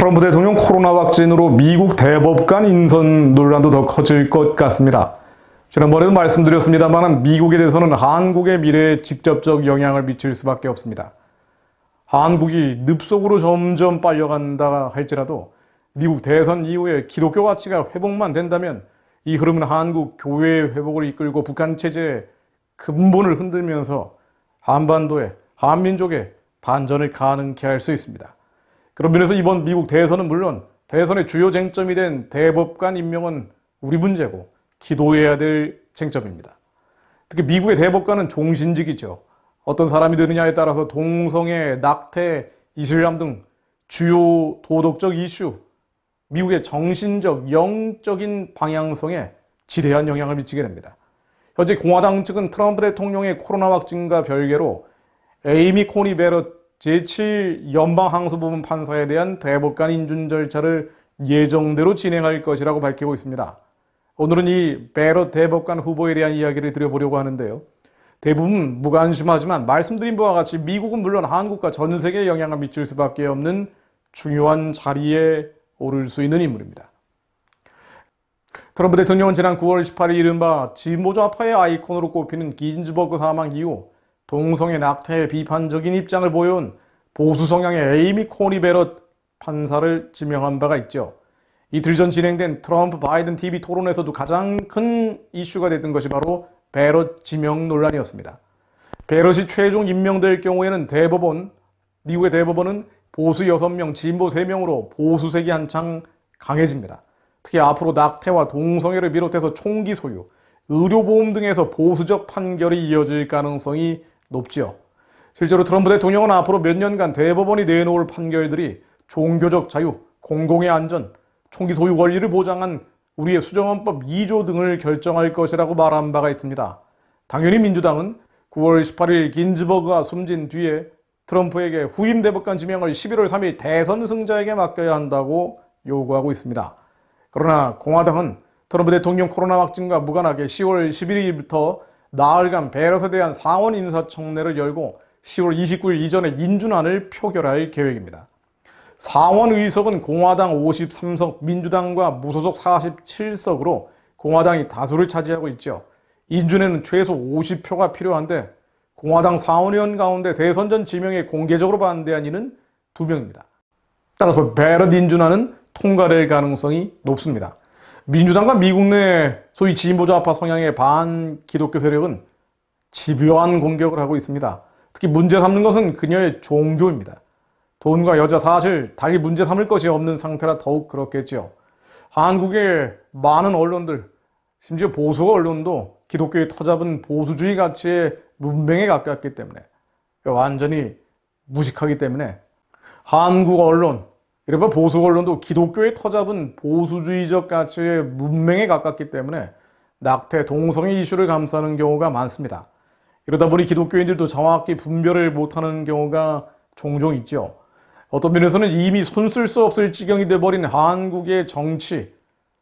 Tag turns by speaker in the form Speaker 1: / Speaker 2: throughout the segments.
Speaker 1: 트럼프 대통령 코로나 vak진으로 미국 대법관 인선 논란도 더 커질 것 같습니다. 지난번에도 말씀드렸습니다만 미국에 대해서는 한국의 미래에 직접적 영향을 미칠 수밖에 없습니다. 한국이 늪속으로 점점 빨려간다 할지라도 미국 대선 이후에 기독교 가치가 회복만 된다면 이 흐름은 한국 교회의 회복을 이끌고 북한 체제의 근본을 흔들면서 한반도의 한민족의 반전을 가능케 할 수 있습니다. 그런 면에서 이번 미국 대선은 물론 대선의 주요 쟁점이 된 대법관 임명은 우리 문제고 기도해야 될 쟁점입니다. 특히 미국의 대법관은 종신직이죠. 어떤 사람이 되느냐에 따라서 동성애, 낙태, 이슬람 등 주요 도덕적 이슈, 미국의 정신적, 영적인 방향성에 지대한 영향을 미치게 됩니다. 현재 공화당 측은 트럼프 대통령의 코로나 확진과 별개로 에이미 코니 베럿 제7연방항소부문 판사에 대한 대법관 인준 절차를 예정대로 진행할 것이라고 밝히고 있습니다. 오늘은 이 베럿 대법관 후보에 대한 이야기를 드려보려고 하는데요. 대부분 무관심하지만 말씀드린 바와 같이 미국은 물론 한국과 전 세계에 영향을 미칠 수밖에 없는 중요한 자리에 오를 수 있는 인물입니다. 트럼프 대통령은 지난 9월 18일 이른바 진보좌파의 아이콘으로 꼽히는 긴즈버그 사망 이후 동성애 낙태에 비판적인 입장을 보여온 보수 성향의 에이미 코니 베럿 판사를 지명한 바가 있죠. 이틀 전 진행된 트럼프 바이든 TV 토론에서도 가장 큰 이슈가 됐던 것이 바로 베럿 지명 논란이었습니다. 베럿이 최종 임명될 경우에는 대법원, 미국의 대법원은 보수 6명, 진보 3명으로 보수색이 한창 강해집니다. 특히 앞으로 낙태와 동성애를 비롯해서 총기 소유, 의료보험 등에서 보수적 판결이 이어질 가능성이 높지요. 실제로 트럼프 대통령은 앞으로 몇 년간 대법원이 내놓을 판결들이 종교적 자유, 공공의 안전, 총기 소유 권리를 보장한 우리의 수정헌법 2조 등을 결정할 것이라고 말한 바가 있습니다. 당연히 민주당은 9월 18일 긴즈버그가 숨진 뒤에 트럼프에게 후임 대법관 지명을 11월 3일 대선 승자에게 맡겨야 한다고 요구하고 있습니다. 그러나 공화당은 트럼프 대통령 코로나 확진과 무관하게 10월 11일부터 나흘간 베럿에 대한 상원 인사청문회를 열고 10월 29일 이전에 인준안을 표결할 계획입니다. 상원 의석은 공화당 53석, 민주당과 무소속 47석으로 공화당이 다수를 차지하고 있죠. 인준에는 최소 50표가 필요한데 공화당 상원의원 가운데 대선 전 지명에 공개적으로 반대한 이는 2명입니다. 따라서 베럿 인준안은 통과될 가능성이 높습니다. 민주당과 미국 내 소위 진보좌파 성향의 반 기독교 세력은 집요한 공격을 하고 있습니다. 특히 문제 삼는 것은 그녀의 종교입니다. 돈과 여자 사실 달리 문제 삼을 것이 없는 상태라 더욱 그렇겠지요. 한국의 많은 언론들, 심지어 보수 언론도 기독교의 터잡은 보수주의 가치의 문맹에 가깝기 때문에 완전히 무식하기 때문에 한국 언론, 이른바 보수 언론도 기독교의 터잡은 보수주의적 가치의 문맹에 가깝기 때문에 낙태, 동성애 이슈를 감싸는 경우가 많습니다. 이러다 보니 기독교인들도 정확히 분별을 못하는 경우가 종종 있죠. 어떤 면에서는 이미 손쓸 수 없을 지경이 돼버린 한국의 정치,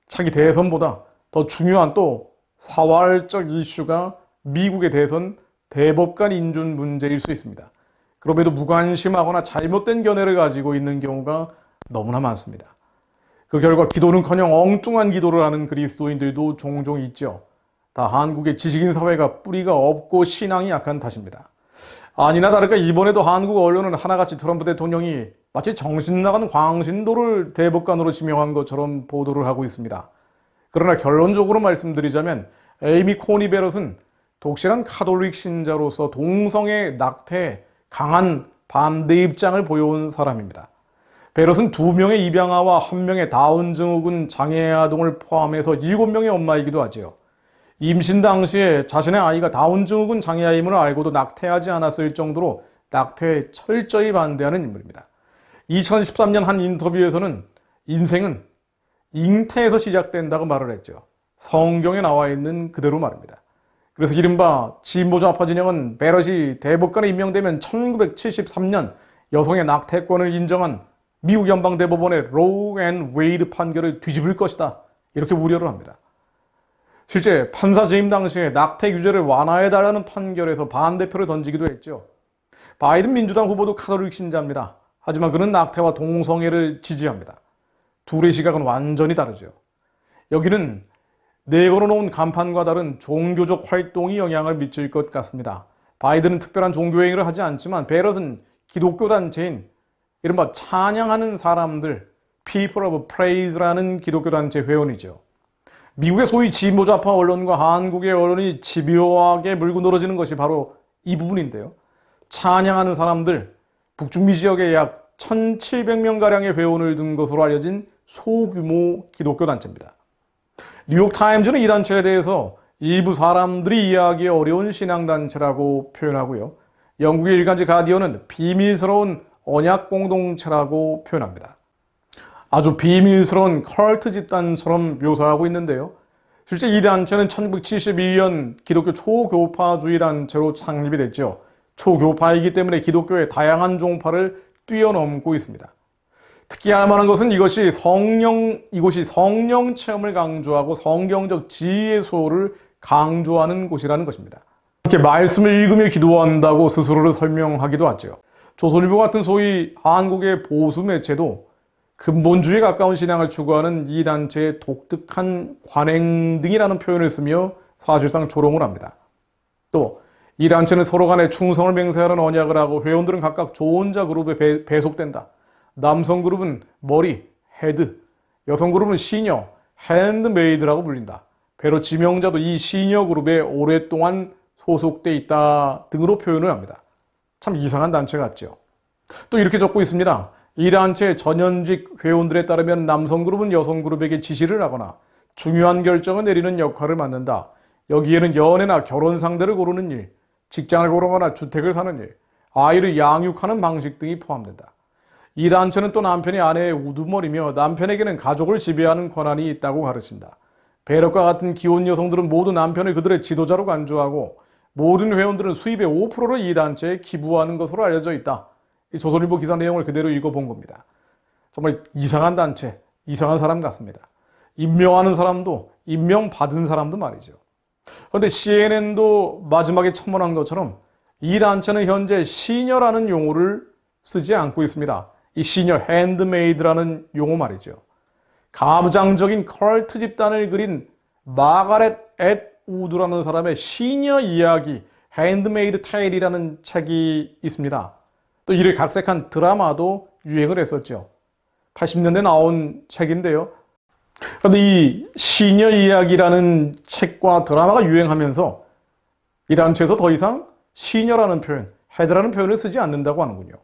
Speaker 1: 차기 대선보다 더 중요한 또 사활적 이슈가 미국의 대선 대법관 인준 문제일 수 있습니다. 그럼에도 무관심하거나 잘못된 견해를 가지고 있는 경우가 너무나 많습니다. 그 결과 기도는커녕 엉뚱한 기도를 하는 그리스도인들도 종종 있죠. 다 한국의 지식인 사회가 뿌리가 없고 신앙이 약한 탓입니다. 아니나 다를까 이번에도 한국 언론은 하나같이 트럼프 대통령이 마치 정신 나간 광신도를 대법관으로 지명한 것처럼 보도를 하고 있습니다. 그러나 결론적으로 말씀드리자면 에이미 코니 베럿은 독실한 카톨릭 신자로서 동성애 낙태에 강한 반대 입장을 보여온 사람입니다. 베럿은 두 명의 입양아와 한 명의 다운 증후군 장애 아동을 포함해서 일곱 명의 엄마이기도 하지요. 임신 당시에 자신의 아이가 다운 증후군 장애아임을 알고도 낙태하지 않았을 정도로 낙태에 철저히 반대하는 인물입니다. 2013년 한 인터뷰에서는 인생은 잉태에서 시작된다고 말을 했죠. 성경에 나와 있는 그대로 말입니다. 그래서 이른바 진보좌파 진영은 베럿이 대법관에 임명되면 1973년 여성의 낙태권을 인정한 미국 연방대법원의 로우 앤 웨이드 판결을 뒤집을 것이다. 이렇게 우려를 합니다. 실제 판사 재임 당시에 낙태 규제를 완화해달라는 판결에서 반대표를 던지기도 했죠. 바이든 민주당 후보도 카톨릭 신자입니다. 하지만 그는 낙태와 동성애를 지지합니다. 둘의 시각은 완전히 다르죠. 여기는 내걸어 놓은 간판과 다른 종교적 활동이 영향을 미칠 것 같습니다. 바이든은 특별한 종교 행위를 하지 않지만 베럿은 기독교 단체인 이른바 찬양하는 사람들 People of Praise라는 기독교 단체 회원이죠. 미국의 소위 진보좌파 언론과 한국의 언론이 집요하게 물고 늘어지는 것이 바로 이 부분인데요. 찬양하는 사람들, 북중미 지역에 약 1,700명가량의 회원을 둔 것으로 알려진 소규모 기독교 단체입니다. 뉴욕타임즈는 이 단체에 대해서 일부 사람들이 이해하기 어려운 신앙단체라고 표현하고요. 영국의 일간지 가디언은 비밀스러운 언약 공동체라고 표현합니다. 아주 비밀스러운 컬트 집단처럼 묘사하고 있는데요. 실제 이 단체는 1971년 기독교 초교파주의 단체로 창립이 됐죠. 초교파이기 때문에 기독교의 다양한 종파를 뛰어넘고 있습니다. 특히 알 만한 것은 이것이 성령, 이곳이 성령 체험을 강조하고 성경적 지혜 소를 강조하는 곳이라는 것입니다. 이렇게 말씀을 읽으며 기도한다고 스스로를 설명하기도 하죠. 조선일보 같은 소위 한국의 보수 매체도 근본주의에 가까운 신앙을 추구하는 이 단체의 독특한 관행 등이라는 표현을 쓰며 사실상 조롱을 합니다. 또 이 단체는 서로 간에 충성을 맹세하는 언약을 하고 회원들은 각각 조언자 그룹에 배, 배속된다. 남성 그룹은 머리, 헤드, 여성 그룹은 시녀, 핸드메이드라고 불린다. 배로 지명자도 이 시녀 그룹에 오랫동안 소속돼 있다 등으로 표현을 합니다. 참 이상한 단체 같죠. 또 이렇게 적고 있습니다. 이 단체 전현직 회원들에 따르면 남성 그룹은 여성 그룹에게 지시를 하거나 중요한 결정을 내리는 역할을 맡는다. 여기에는 연애나 결혼 상대를 고르는 일, 직장을 고르거나 주택을 사는 일, 아이를 양육하는 방식 등이 포함된다. 이 단체는 또 남편이 아내의 우두머리며 남편에게는 가족을 지배하는 권한이 있다고 가르친다. 베럭과 같은 기혼 여성들은 모두 남편을 그들의 지도자로 간주하고 모든 회원들은 수입의 5%를 이 단체에 기부하는 것으로 알려져 있다. 이 조선일보 기사 내용을 그대로 읽어본 겁니다. 정말 이상한 단체, 이상한 사람 같습니다. 임명하는 사람도, 임명받은 사람도 말이죠. 그런데 CNN도 마지막에 첨언한 것처럼 이 단체는 현재 시녀라는 용어를 쓰지 않고 있습니다. 이 시녀 핸드메이드라는 용어 말이죠. 가부장적인 컬트 집단을 그린 마가렛 앳 우드라는 사람의 시녀 이야기 핸드메이드 테일이라는 책이 있습니다. 또 이를 각색한 드라마도 유행을 했었죠. 80년대 나온 책인데요. 그런데 이 시녀 이야기라는 책과 드라마가 유행하면서 이 단체에서 더 이상 시녀라는 표현, 헤드라는 표현을 쓰지 않는다고 하는군요.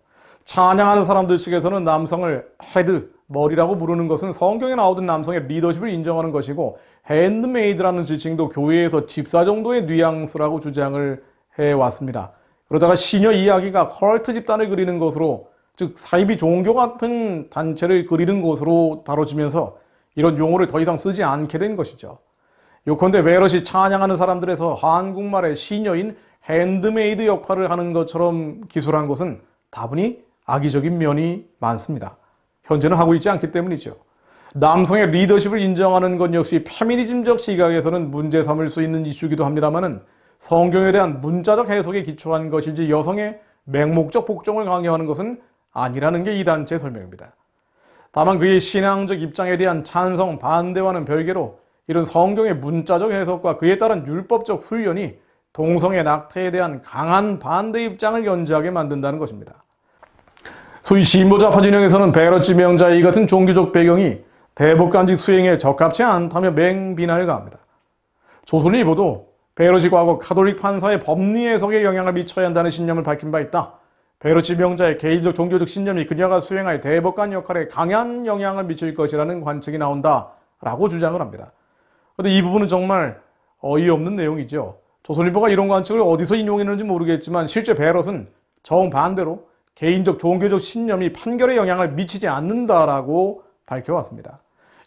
Speaker 1: 찬양하는 사람들 측에서는 남성을 헤드, 머리라고 부르는 것은 성경에 나오던 남성의 리더십을 인정하는 것이고 핸드메이드라는 지칭도 교회에서 집사 정도의 뉘앙스라고 주장을 해왔습니다. 그러다가 시녀 이야기가 컬트 집단을 그리는 것으로 즉 사이비 종교 같은 단체를 그리는 것으로 다뤄지면서 이런 용어를 더 이상 쓰지 않게 된 것이죠. 요컨대 베럿이 찬양하는 사람들에서 한국말의 시녀인 핸드메이드 역할을 하는 것처럼 기술한 것은 다분히 악의적인 면이 많습니다. 현재는 하고 있지 않기 때문이죠. 남성의 리더십을 인정하는 것 역시 페미니즘적 시각에서는 문제 삼을 수 있는 이슈기도 합니다만은 성경에 대한 문자적 해석에 기초한 것이지 여성의 맹목적 복종을 강요하는 것은 아니라는 게 이 단체의 설명입니다. 다만 그의 신앙적 입장에 대한 찬성, 반대와는 별개로 이런 성경의 문자적 해석과 그에 따른 율법적 훈련이 동성애 낙태에 대한 강한 반대 입장을 연지하게 만든다는 것입니다. 소위 신보좌파 진영에서는 베러치 명자 이 같은 종교적 배경이 대법관직 수행에 적합치 않다며 맹비난을 가합니다. 조선일보도 베러치 과거 카톨릭 판사의 법리 해석에 영향을 미쳐야 한다는 신념을 밝힌 바 있다. 베러치 명자의 개인적 종교적 신념이 그녀가 수행할 대법관 역할에 강한 영향을 미칠 것이라는 관측이 나온다. 라고 주장을 합니다. 그런데 이 부분은 정말 어이없는 내용이죠. 조선일보가 이런 관측을 어디서 인용했는지 모르겠지만 실제 베럿은 정반대로 개인적 종교적 신념이 판결에 영향을 미치지 않는다라고 밝혀왔습니다.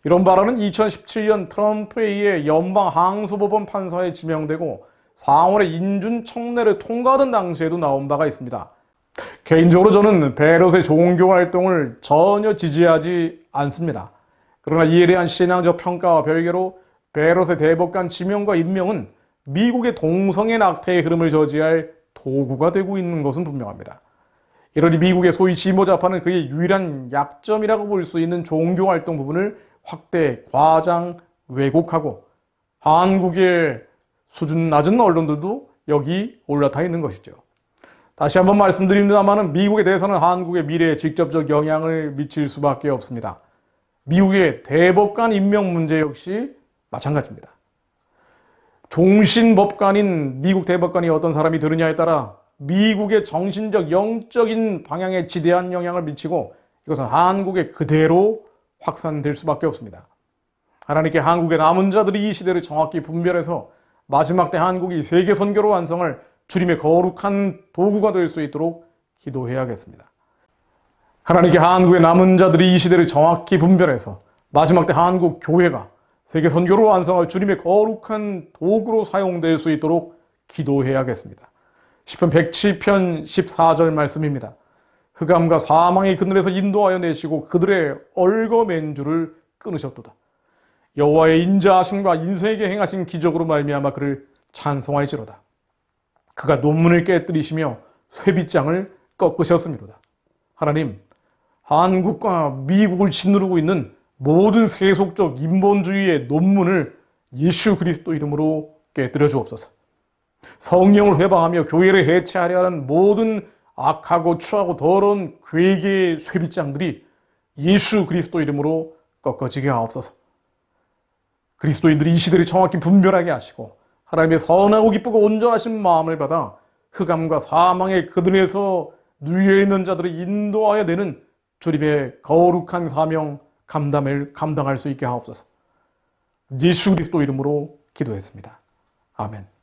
Speaker 1: 이런 발언은 2017년 트럼프에 의해 연방 항소법원 판사에 지명되고 상원의 인준 청례를 통과하던 당시에도 나온 바가 있습니다. 개인적으로 저는 베럿의 종교 활동을 전혀 지지하지 않습니다. 그러나 이에 대한 신앙적 평가와 별개로 베럿의 대법관 지명과 임명은 미국의 동성애 낙태의 흐름을 저지할 도구가 되고 있는 것은 분명합니다. 이러니 미국의 소위 지모자파는 그의 유일한 약점이라고 볼 수 있는 종교활동 부분을 확대, 과장, 왜곡하고 한국의 수준 낮은 언론들도 여기 올라타 있는 것이죠. 다시 한번 말씀드립니다만 미국에 대해서는 한국의 미래에 직접적 영향을 미칠 수밖에 없습니다. 미국의 대법관 임명 문제 역시 마찬가지입니다. 종신법관인 미국 대법관이 어떤 사람이 되느냐에 따라 미국의 정신적, 영적인 방향에 지대한 영향을 미치고 이것은 한국에 그대로 확산될 수밖에 없습니다. 하나님께 한국의 남은 자들이 이 시대를 정확히 분별해서 마지막 때 한국이 세계 선교로 완성할 주님의 거룩한 도구가 될 수 있도록 기도해야겠습니다. 하나님께 한국의 남은 자들이 이 시대를 정확히 분별해서 마지막 때 한국 교회가 세계 선교로 완성할 주님의 거룩한 도구로 사용될 수 있도록 기도해야겠습니다. 10편 107편 14절 말씀입니다. 흑암과 사망의 그늘에서 인도하여 내시고 그들의 얼거맨 줄을 끊으셨도다. 여호와의 인자하심과 인생에게 행하신 기적으로 말미암아 그를 찬송할지로다. 그가 논문을 깨뜨리시며 쇠빗장을 꺾으셨습니다. 하나님, 한국과 미국을 짓누르고 있는 모든 세속적 인본주의의 논문을 예수 그리스도 이름으로 깨뜨려 주옵소서. 성령을 회방하며 교회를 해체하려 하는 모든 악하고 추하고 더러운 괴계의 쇠빗장들이 예수 그리스도 이름으로 꺾어지게 하옵소서. 그리스도인들이 이 시대를 정확히 분별하게 하시고 하나님의 선하고 기쁘고 온전하신 마음을 받아 흑암과 사망의 그늘에서 누여 있는 자들을 인도하여 내는 주님의 거룩한 사명 감담을 감당할 수 있게 하옵소서. 예수 그리스도 이름으로 기도했습니다. 아멘.